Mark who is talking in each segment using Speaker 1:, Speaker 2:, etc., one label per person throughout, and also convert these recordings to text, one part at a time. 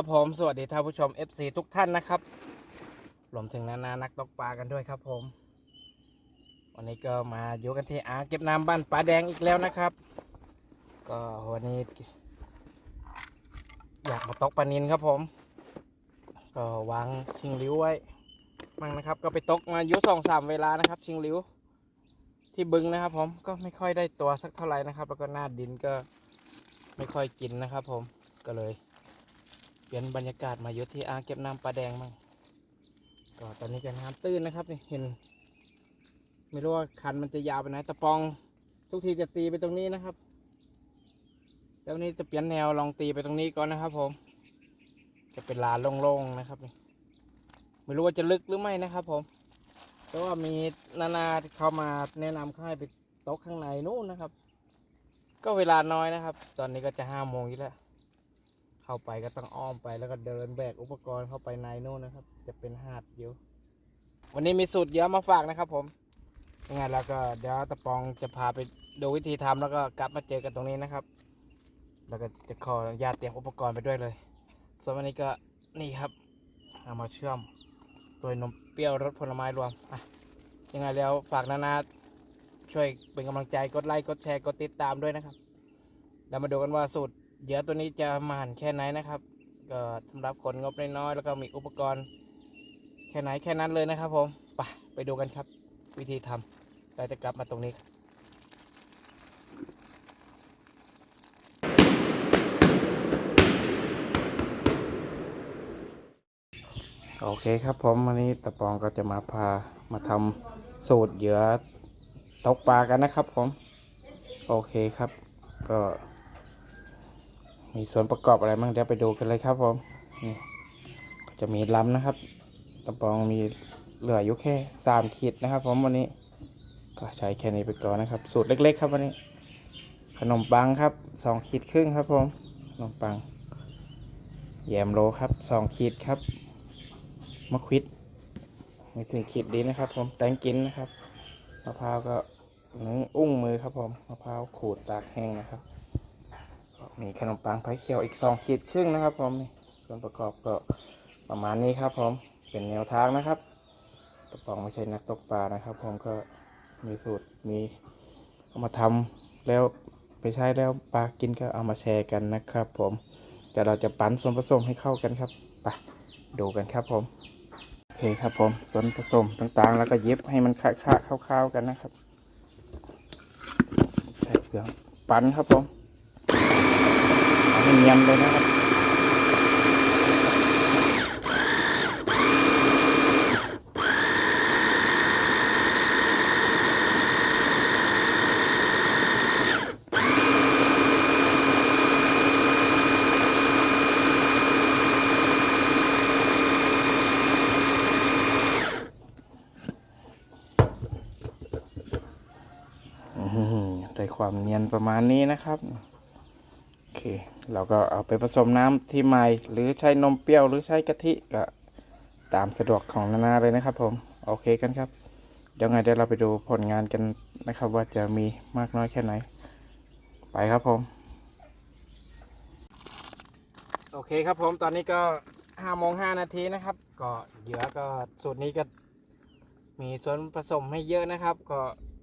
Speaker 1: ครับผมสวัสดีท่านผู้ชม FC ทุกท่านนะครับรวมถึงนานานักตกปลากันด้วยครับผม วันนี้ก็มาอยู่กันที่อ่างเก็บน้ำบ้านปลาแดงอีกแล้วนะครับ ก็วันนี้ อยากมาตกปลานินครับผม ก็วางชิงริ้วไว้มั่งนะครับ ก็ไปตกมาอยู่สองสามเวลานะครับ ชิงริ้ว ที่บึงนะครับ ผมก็ไม่ค่อยได้ตัวสักเท่าไหร่นะครับ แล้วก็หน้าดินก็ไม่ค่อยกินนะครับ ผมก็เลย เปลี่ยนบรรยากาศมาอยู่ที่อ่างเก็บน้ำปลาแดงมั่งก็ตอนนี้ก็น้ำตื้นนะครับนี่เห็น ไม่รู้ว่าคันมันจะยาวไปไหนตะปองทุกทีจะตีไปตรงนี้นะครับแล้วนี้จะเปลี่ยนแนวลองตีไปตรงนี้ก่อนนะครับ ผม จะเป็นลานโล่งๆนะครับนี่ไม่รู้ว่าจะลึกหรือไม่นะครับ ผมเพราะว่ามีนานาที่เข้ามาแนะนำเขาให้ไปโต๊ะข้างในนู่นนะครับ ก็เวลาน้อยนะครับ ตอนนี้ก็จะห้าโมงอยู่แล้ว เข้าไปก็ต้องอ้อมไปแล้วก็เดินแบกอุปกรณ์เข้าไปในนู่นนะครับ จะเป็นหาดอยู่วันนี้มีสูตรเยอะมาฝากนะครับผมยังไงแล้วก็เดี๋ยวตะปองจะพาไปดูวิธีทำแล้วก็กลับมาเจอกันตรงนี้นะครับ แล้วก็จะขออนุญาตเตรียมอุปกรณ์ไปด้วยเลย ส่วนวันนี้ก็นี่ครับเอามาเชื่อมโดยนมเปรี้ยวรสผลไม้รวมอะยังไงแล้วฝากนานาช่วยเป็นกำลังใจกดไลค์กดแชร์กดติดตามด้วยนะครับเดี๋ยวมาดูกันว่าสูตร เหยื่อตัวนี้จะมานแค่ไหนนะครับ ก็สำหรับคนงบน้อยๆแล้วก็มีอุปกรณ์แค่ไหนแค่นั้นเลยนะครับผมไปไปดูกันครับ วิธีทำเราจะกลับมาตรงนี้โอเคครับผมวันนี้ตะปองก็จะมาพามาทำสูตรเหยื่อตกปลากันนะครับผม โอเคครับ ก็ มีส่วนประกอบอะไรบ้างเดี๋ยวไปดูกันเลยครับผมนี่ก็จะมีลำนะครับตะปองมีเหลืออยู่แค่สามขีดนะครับ ผมวันนี้ ก็ใช้แค่นี้ไปก่อนนะครับ สูตรเล็ก ๆ ครับวันนี้ ขนมปังครับสองขีดครึ่งครับผมขนมปังแยมโลครับสองขีดครับมะควิดไม่ถึงขีดดีนะครับ ผมแตงกินนะครับมะพร้าวก็หนึ่งอุ้งมือครับผมมะพร้าวขูดตากแห้งนะครับ มีขนมปังไผ่เขียวอีกสองขีดครึ่งนะครับผมนี่ส่วนประกอบก็ประมาณนี้ครับผมเป็นแนวทางนะครับตะปองไม่ใช่นักตกปลานะครับ ผมก็มีสูตรมีเอามาทำแล้วไปใช้แล้วปลากินก็เอามาแชร์กันนะครับ ผมแต่เราจะปั่นส่วนผสมให้เข้ากันครับไปดูกันครับผมโอเคครับผมส่วนผสมต่างๆ แล้วก็เย็บให้มันคะๆเข้าๆกันนะครับใช้เครื่องปั่นครับผม เอาให้เนียนเลยนะครับอื้อหือได้ความเนียนประมาณนี้นะครับ เราก็เอาไปผสมน้ำที่ใหม่หรือใช้นมเปรี้ยวหรือใช้กะทิก็ตามสะดวกของนานาเลยนะครับ ผมโอเคกันครับเดี๋ยวไงเดี๋ยวเราไปดูผลงานกันนะครับ ว่าจะมีมากน้อยแค่ไหน ไปครับผม โอเคครับผมตอนนี้ก็ห้าโมงห้านาทีนะครับ ก็เหยื่อก็สูตรนี้ก็มีส่วนผสมให้เยอะนะครับ ก็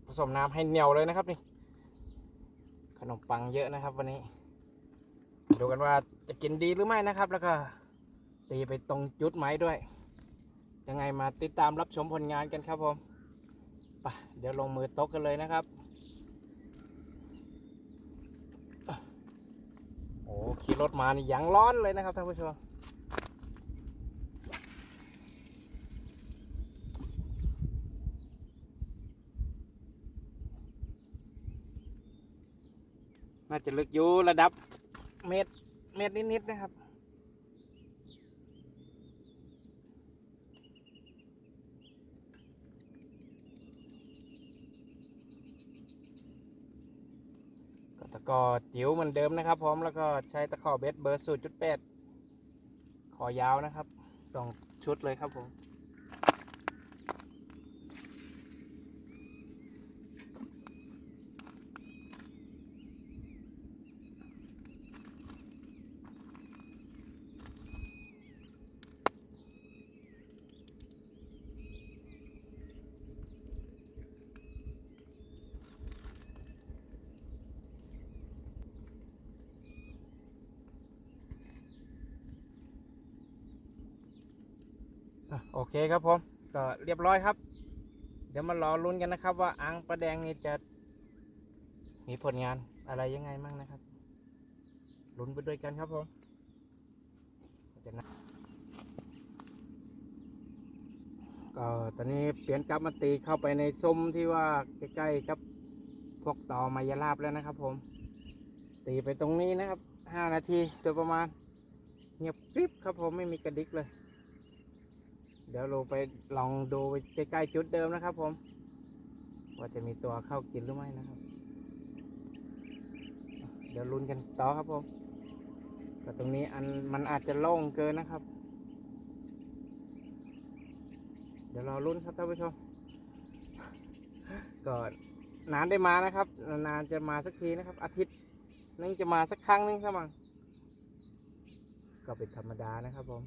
Speaker 1: ผสมน้ำให้เหนียวเลยนะครับนี่ขนมปังเยอะนะครับวันนี้ ดูกันว่าจะกินดีหรือไม่นะครับ แล้วก็ตีไปตรงจุดไหมด้วย ยังไงมาติดตามรับชมผลงานกันครับผมไปเดี๋ยวลงมือตกกันเลยนะครับ โอ้ขี่รถมานี่ยังร้อนเลยนะครับท่านผู้ชมน่าจะลึกอยู่ระดับ เมตรเมตรนิดๆนะครับ ก็ตะกอจิ๋วเหมือนเดิมนะครับ พร้อมแล้วก็ใช้ตะขอเบสเบอร์สูตรจุดแปดขอยาวนะครับสองชุดเลยครับผม โอเคครับผมก็เรียบร้อยครับ เดี๋ยวมารอลุ้นกันนะครับ ว่าอ่างประแดงนี่จะมีผลงานอะไรยังไงมั่งนะครับลุ้นไปด้วยกันครับผมก็ตอนนี้เปลี่ยนกลับมาตีเข้าไปในซุ้มที่ว่าใกล้ๆกับพวกต่อมายาลาบแล้วนะครับผม ตีไปตรงนี้นะครับห้านาทีโดยประมาณ เงียบกริบครับผมไม่มีกระดิกเลย เดี๋ยวเราไปลองดูใกล้ๆจุดเดิมนะครับ ผม ว่าจะมีตัวเข้ากินหรือไม่นะครับ เดี๋ยวลุ้นกันต่อครับผมแต่ตรงนี้อันมันอาจจะโล่งเกินนะครับ เดี๋ยวรอลุ้นครับท่านผู้ชมก็นานได้มานะครับ นานจะมาสักทีนะครับ อาทิตย์นึงจะมาสักครั้งนึงสมั่งก็เป็นธรรมดานะครับผม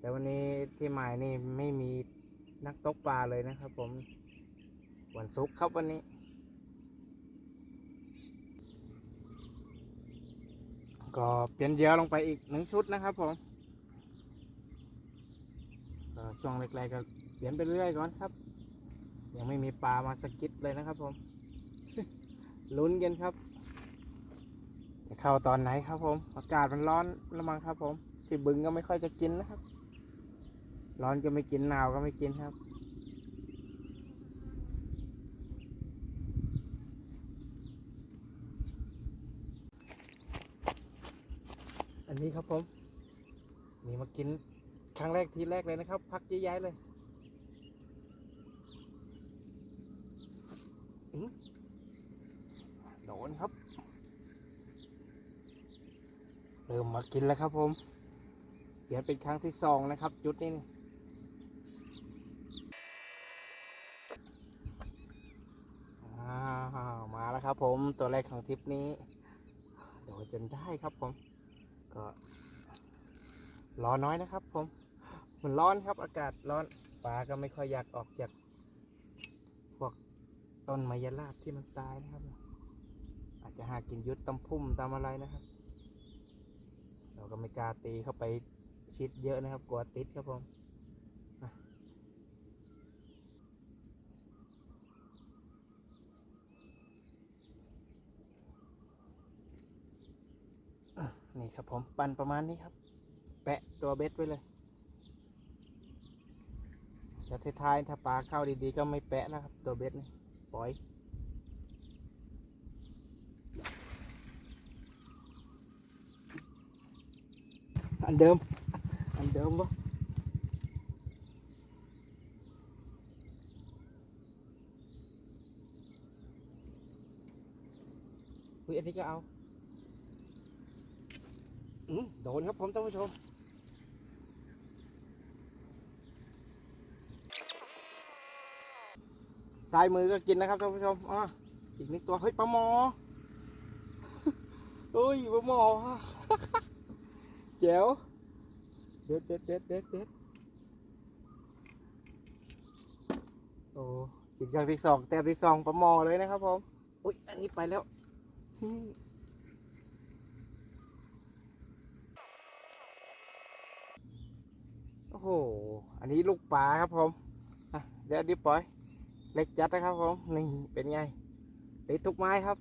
Speaker 1: แต่วันนี้ที่หมายนี่ไม่มีนักตกปลาเลยนะครับผม วันศุกร์ครับวันนี้ ก็เปลี่ยนเยื่อลงไปอีกหนึ่งชุดนะครับผมช่วงแรกๆก็เปลี่ยนไปเรื่อยก่อนครับ ยังไม่มีปลามาสกิดเลยนะครับผมลุ้นกันครับ จะเข้าตอนไหนครับผม อากาศมันร้อนล้วมั้งครับผม ที่บึงก็ไม่ค่อยจะกินนะครับ ร้อนก็ไม่กินหนาวก็ไม่กินครับ อันนี้ครับผมมีมากินครั้งแรกทีแรกเลยนะครับ พักย้ายๆเลยอื้อโดนครับเริ่มมากินแล้วครับผมเปลี่ยนเป็นครั้งที่สองนะครับ จุดนี้นี่อ้าว มาแล้วครับผมตัวแรกของทริปนี้โดนจนได้ครับผม ก็รอน้อยนะครับ ผม มันร้อนครับอากาศร้อนปลาก็ไม่ค่อยอยากออกจากพวกต้นไมยราบที่มันตายนะครับ อาจจะหากินยุดตำพุ่มตามอะไรนะครับ เราก็ไม่กล้าตีเข้าไปชิดเยอะนะครับ กลัวติดครับผมอะอะ นี่ครับผมปั่นประมาณนี้ครับ แปะตัวเบ็ดไว้เลยแล้วท้ายๆถ้าปลาเข้าดีๆก็ไม่แปะนะครับ ตัวเบ็ดนี่ปล่อย อันเดิม อันเดิมปะอุ้ยอันนี้ก็เอา โดนครับผมท่านผู้ชมซ้ายมือก็กินนะครับท่านผู้ชมอะอีกนิดตัว เฮ้ยปลาหมอเฮ้ยปลาหมอแจ๋วเด็ดเด็ดเด็ดเด็ดเด็ดโอ้กินอย่างที่สองแต้มที่สองปลาหมอเลยนะครับผม อุ้ยอันนี้ไปแล้วอืม โอ้โห อันนี้ลูกปลาครับผมเดี๋ยวดิปล่อย เล็กจัดนะครับผม นี่เป็นไง ติดทุกไม้ครับ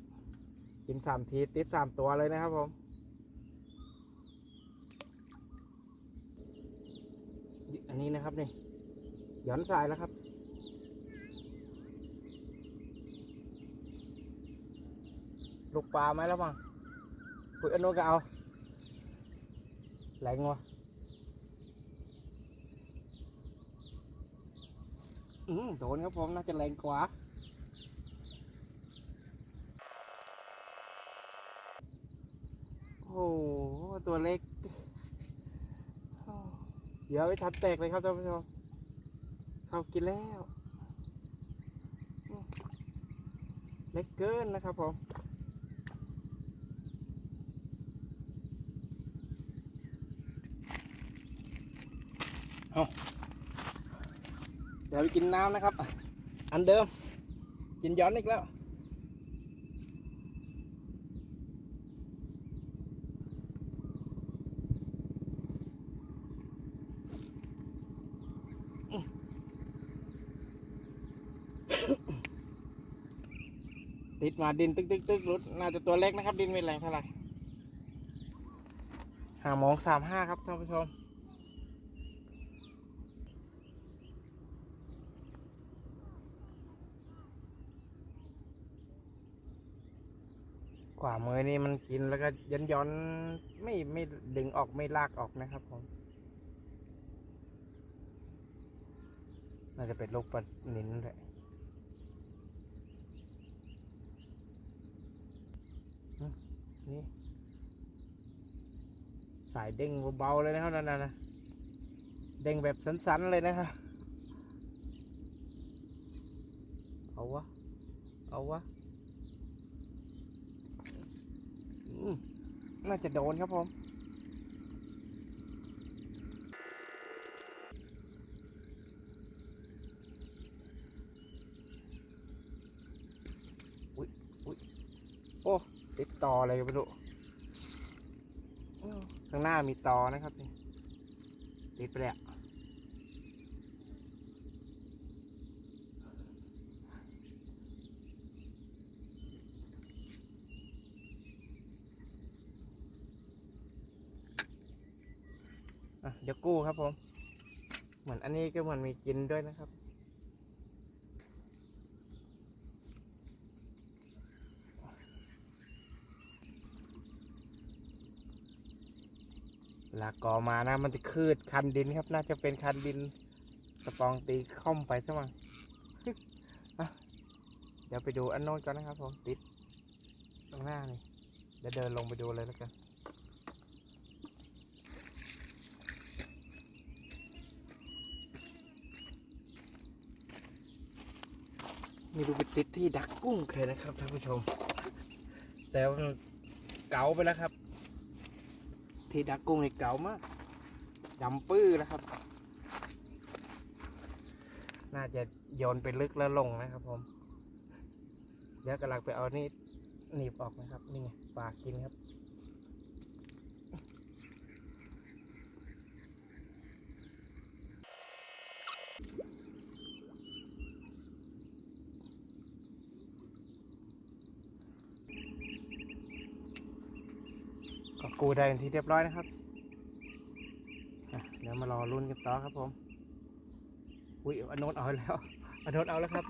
Speaker 1: กินสามทีติดสามตัวเลยนะครับผม อันนี้นะครับนี่หย่อนสายแล้วครับลูกปลาไหมแล้วมั้งคุยอันนู้นก็เอาแรงวะอืม โดนครับผมน่าจะแรงกว่า โอ้โห ตัวเล็ก เดี๋ยวไปทัดแตกเลยครับท่านผู้ชมเขากินแล้ว เล็กเกินนะครับผมเอา เดี๋ยวไปกินน้ำนะครับ อันเดิม กินย้อนอีกแล้ว ติดมาดินตึกตึกตึกรุดน่าจะตัวเล็กนะครับ ดินไม่แรงเท่าไหร่ห่างมองสามห้าครับท่านผู้ชม อนี่มันกินแล้วก็ย้อนย้อนไม่ไม่ดึงออกไม่ลากออกนะครับผมน่าจะเป็นลูกปลานินแหละนี่สายเด้งเบาๆเลยนะครับนั่นน่ะนะเด้งแบบสันๆเลยนะครับเอาวะเอาวะ น่าจะโดนครับผมโอ้ติดต่ออะไรกันไม่รู้อื้อข้างหน้ามีต่อนะครับนี่ติดไปแล้ว ดี๋ยวกู้ครับผม เหมือนอันนี้ก็เหมือนมีกินด้วยนะครับเวลากกอมานะ มันจะคืดคันดินครับ น่าจะเป็นคันดินสปองตีค่อมไปซะมั้งเดี๋ยวไปดูอันโน้นก่อนนะครับผมติดตรงหน้านี่เดี๋ยวเดินลงไปดูเลยแล้วกัน มีดูไปติดที่ดักกุ้งเคยนะครับท่านผู้ชม แต่ว่าเก๋าไปแล้วครับ ที่ดักกุ้งนี่เก๋ามากดำปื้อแล้วครับ น่าจะโยนไปลึกแล้วลงนะครับผม เดี๋ยวกำลังไปเอานี่หนีบออกนะครับ นี่ไงปากกินครับ กูได้เป็นที่เรียบร้อยนะครับ เดี๋ยวมารอรุ่นกันต่อครับผม อุ้ยอนโนเอาแล้วอนโนเอาแล้วครับ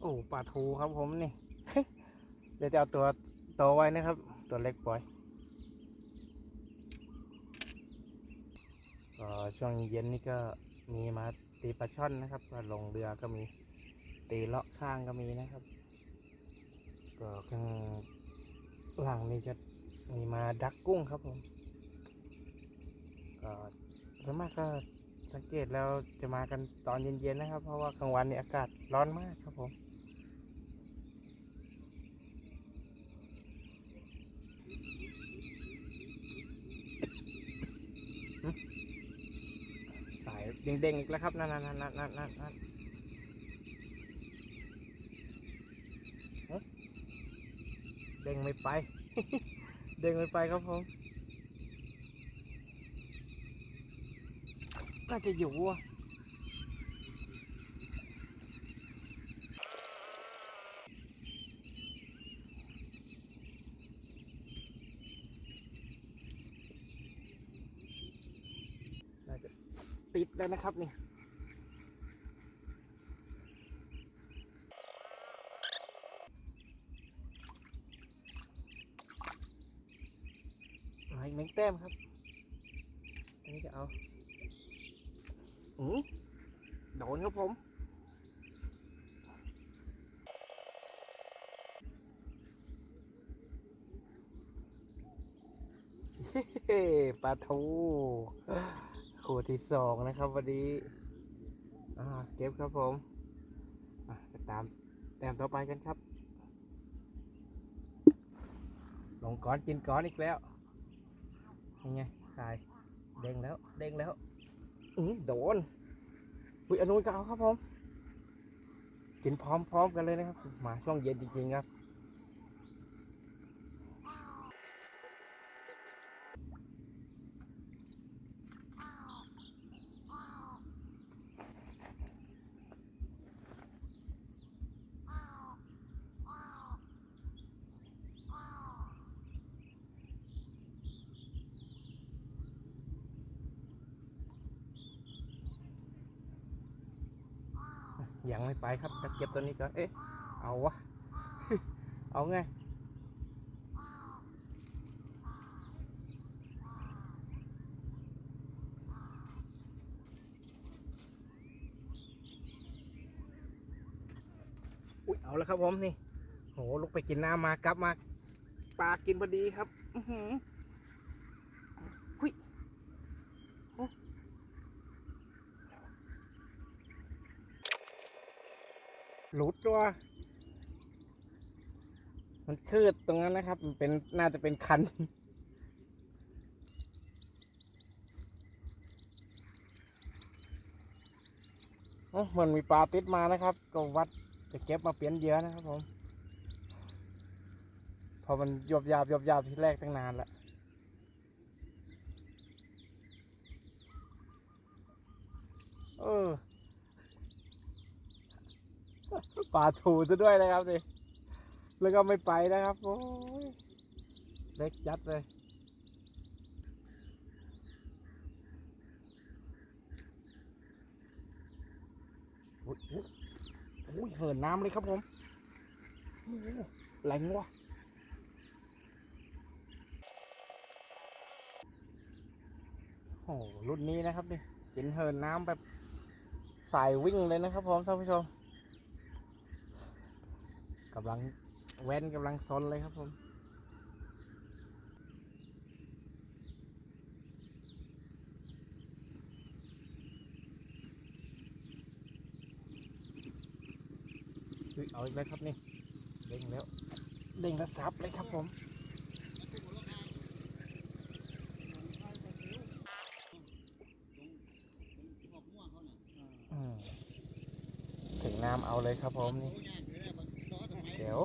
Speaker 1: โอ้ปลาทูครับผมนี่ ดี๋ยวจะเอาตัวโตไว้นะครับ ตัวเล็กปล่อยก็ช่วงเย็นนี่ก็มีมาตีปลาช่อนนะครับก็ลงเรือก็มีตีเลาะข้างก็มีนะครับ ก็ข้างหลังนี่จะมีมาดักกุ้งครับผมก็ส่วนมากก็สังเกตแล้วจะมากันตอนเย็นๆนะครับ เพราะว่ากลางวันนี่อากาศร้อนมากครับผม สาย เด้งๆอีกแล้วครับนั่นนั่นนั่นนั่นนั่นเอ๊ะเด้งไม่ไป เด้งไม่ไปครับผมน่าจะอยู่อะน่าจะ ติดแล้วนะครับนี่มาอีกหนึ่งแต้มครับ อันนี้จะเอาอือโดนครับผมเฮ้ปลาทู คู่ที่สองนะครับวันนี้เก็บครับผมอะตามแต้มต่อไปกันครับ ลงก้อนกินก้อนอีกแล้วยังไงขายเด้งแล้วเด้งแล้วอืโดนอุ้ยอนนุนก็เอาครับผม กินพร้อมๆกันเลยนะครับ มาช่วงเย็นจริงๆครับ ยังไม่ไปครับจะเก็บตัวนี้ก่อน เอ๊ะ เอาวะ เอาไง อุ้ยเอาแล้วครับผมนี่ โหลุกไปกินน้ำมากลับมา ปลากินพอดีครับ อือหือหุยโอ้ หลุดตัว มันคืดตรงนั้นนะครับ มันเป็นน่าจะเป็นคันเอ้ามันมีปลาติดมานะครับ ก็วัดจะเก็บมาเปลี่ยนเยื่อนะครับผม พอมันยบยาบยบยาบที่แรกตั้งนานแล้วเออ ปลาถูซะด้วยนะครับดิแล้วก็ไม่ไปนะครับโอ้ยเล็กจัดเลยอุ้ยอุ้ยอุ้ยเหินน้ำเลยครับผมโอ้โหแรงว่ะโอ้รุ่นนี้นะครับนี่กินเหินน้ำแบบสายวิ่งเลยนะครับผมท่านผู้ชม กำลังแว้นกำลังซนเลยครับผมเอาอีกแล้วครับนี่เด้งแล้วเด้งแล้วซับเลยครับผมอืมถึงน้ำเอาเลยครับผมนี่ เดี๋ยว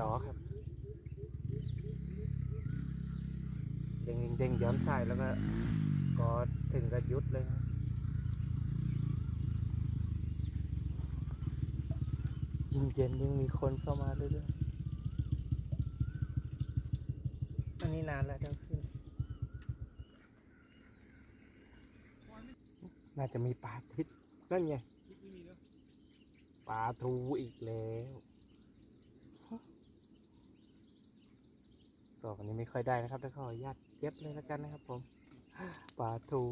Speaker 1: ต่อครับเด้งเด้งย้อนสายแล้วก็ก็ถึงกับหยุดเลยครับยิ่งเย็นยิ่งมีคนเข้ามาเรื่อยๆอันนี้นานแล้วทั้งขึ้น น่าจะมีปลาทิศนั่นไงปลาทูอีกแล้ว ก็วันนี้ไม่ค่อยได้นะครับ แล้วขออนุญาตเก็บเลยแล้วกันนะครับ ผมปลาทู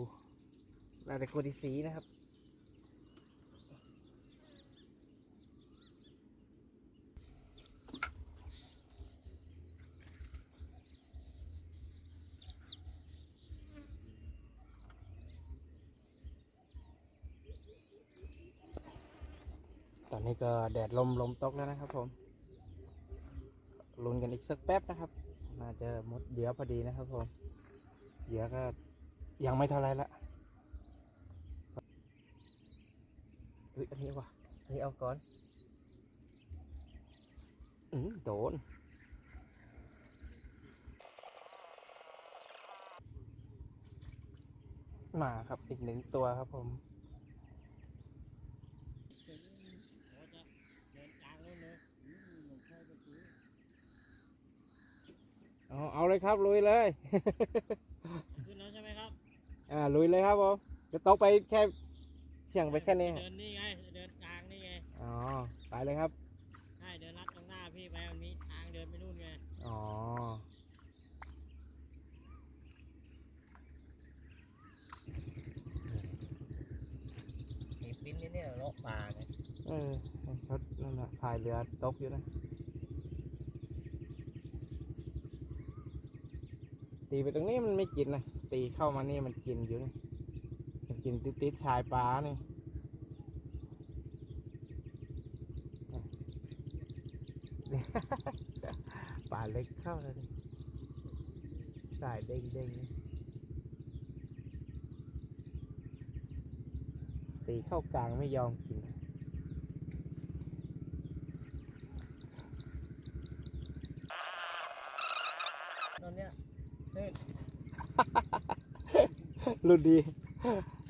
Speaker 1: ลาเดโกดิสีนะครับนี้ก็แดดลมลมตกแล้วนะครับผม ลุ้นกันอีกสักแป๊บนะครับ น่าจะหมดเหยื่อพอดีนะครับผมเหยื่อก็ยังไม่เท่าไรละเฮ้ยอันนี้ว่ะอันนี้เอาก่อนอืมโดนมาครับอีกหนึ่งตัวครับผม เอาเอาเลยครับลุยเลย
Speaker 2: ขึ้นแล้วใช่ไหมครับ
Speaker 1: อ่าลุยเลยครับผมจะตกไปแค่เฉียงไปแค่นี้
Speaker 2: เดินนี่ไงเดินกลางนี่ไง
Speaker 1: อ๋อไปเลยครับ
Speaker 2: ใช่เดินลัดตรงหน้าพี่ไปมันมีทางเดินไปนู่นไง
Speaker 1: อ๋อ
Speaker 2: ขีดปิ้นนี่เนี่ยเลาะป่าไง
Speaker 1: เออเขานั่นแหละพายเรือตกอยู่นะ ตีไปตรงนี้มันไม่กินนะตีเข้ามานี่มันกินอยู่นี่มันกินติดติดๆชายปลานี่ปลาเล็กเข้าแล้วนี่สายเด้งเด้งๆตีเข้ากลางไม่ยอมกิน
Speaker 2: เนี้ยนี่
Speaker 1: รุ่นดี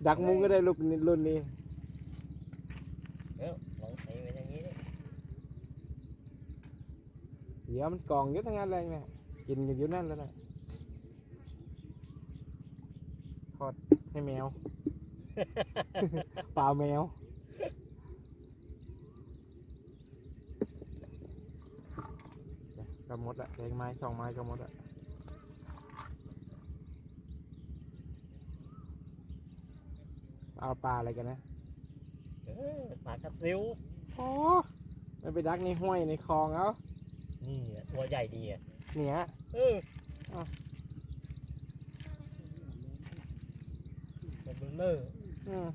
Speaker 1: ดักมุ้งก็ได้ลูกนี้รุ่นนี้
Speaker 2: เดี๋ยวลองใส่ไปอย่างนี้ดิ
Speaker 1: เดี๋ยวมันกองเยอะทั้งนั้นเลยเนี่ยกินกันอยู่นั่นแล้วนะทอดให้แมว ปลาแมว ก็หมดละแดงไม้ช่องไม้ก็หมดละ เอาปลาอะไรกันนะ
Speaker 2: เออปลากระซิว
Speaker 1: โอ้ไม่ไปดักในห้วยในคลองเอา
Speaker 2: นี่อะตัวใหญ่ดีอะ
Speaker 1: เนี่ย
Speaker 2: เออ
Speaker 1: อะ
Speaker 2: ตัวเบลเลอร์
Speaker 1: อืม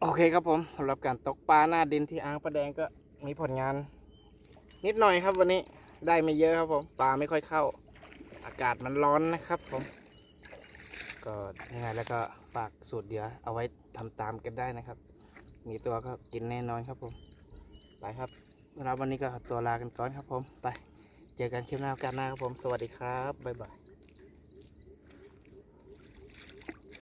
Speaker 1: โอเคครับผมสำหรับการตกปลาหน้าดินที่อ่างประแดงก็มีผลงาน นิดหน่อยครับวันนี้ได้ไม่เยอะครับผมปลาไม่ค่อยเข้าอากาศมันร้อนนะครับผม ก็ยังไงแล้วก็ฝากสูตรเดี๋ยวเอาไว้ทำตามกันได้นะครับ มีตัวก็กินแน่นอนครับผม ไปครับสำหรับวันนี้ก็ตัวลากันก่อนครับผม ไป เจอกันคลิปหน้าโอกาสหน้าครับผม สวัสดีครับ บ๊ายบาย